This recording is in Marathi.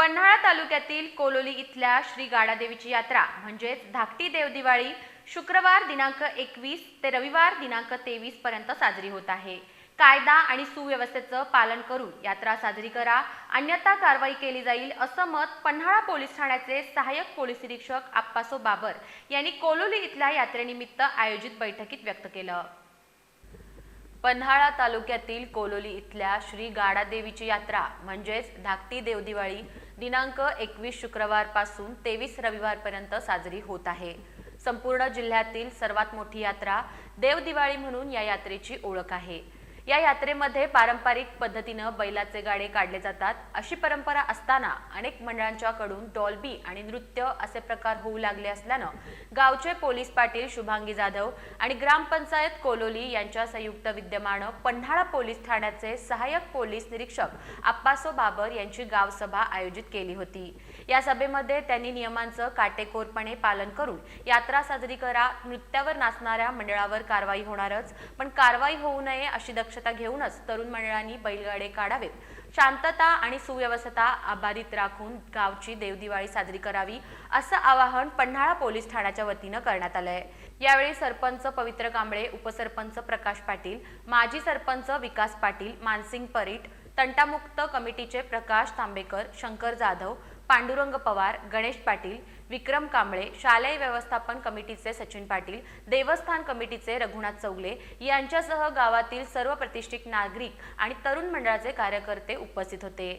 पन्हाळा तालुक्यातील कोलोली इथल्या श्री गाडादेवीची यात्रा म्हणजेच धाकटी देवदिवाळी शुक्रवार दिनांक एकवीस ते रविवार दिनांक तेवीस पर्यंत साजरी होत आहे. कायदा आणि सुव्यवस्थेचं पालन करून यात्रा साजरी करा. अन्यथा कारवाई केली जाईल असं मत पन्हाळा पोलीस ठाण्याचे सहाय्यक पोलीस निरीक्षक आप्पासो बाबर यांनी कोलोली इथल्या यात्रेनिमित्त आयोजित बैठकीत व्यक्त केलं. पन्हाळा तालुक्यातील कोलोली इथल्या श्री गाडादेवीची यात्रा म्हणजेच धाकटी देवदिवाळी दिनांक एकवीस शुक्रवारपासून तेवीस रविवारपर्यंत साजरी होत आहे. संपूर्ण जिल्ह्यातील सर्वात मोठी यात्रा देवदिवाळी म्हणून या यात्रेची ओळख आहे. या यात्रेमध्ये पारंपरिक पद्धतीनं बैलाचे गाडे काढले जातात. अशी परंपरा असताना अनेक मंडळांच्याकडून डॉल्बी आणि नृत्य असे प्रकार होऊ लागले असल्यानं गावचे पोलीस पाटील शुभांगी जाधव आणि ग्रामपंचायत कोलोली यांच्या संयुक्त विद्यमानं पन्हाळा पोलीस ठाण्याचे सहाय्यक पोलीस निरीक्षक आप्पासो बाबर यांची गावसभा आयोजित केली होती. या सभेमध्ये त्यांनी नियमांचं काटेकोरपणे पालन करून यात्रा साजरी करा नृत्यावर नाचणाऱ्या मंडळावर कारवाई होणारच पण कारवाई होऊ नये अशी दक्षता घेऊनच तरुण मंडळांनी बैलगाडे काढावेत. शांतता आणि सुव्यवस्था अबाधित राखून गावची देवदिवाळी साजरी करावी असं आवाहन पन्हाळा पोलीस ठाण्याच्या वतीनं करण्यात आलंय. यावेळी सरपंच पवित्र कांबळे उपसरपंच प्रकाश पाटील माजी सरपंच विकास पाटील मानसिंग परीट तंटामुक्त कमिटीचे प्रकाश तांबेकर शंकर जाधव पांडुरंग पवार गणेश पाटील विक्रम कांबळे शालेय व्यवस्थापन कमिटीचे सचिन पाटील देवस्थान कमिटीचे रघुनाथ चौगले यांच्यासह गावातील सर्व प्रतिष्ठित नागरिक आणि तरुण मंडळाचे कार्यकर्ते उपस्थित होते.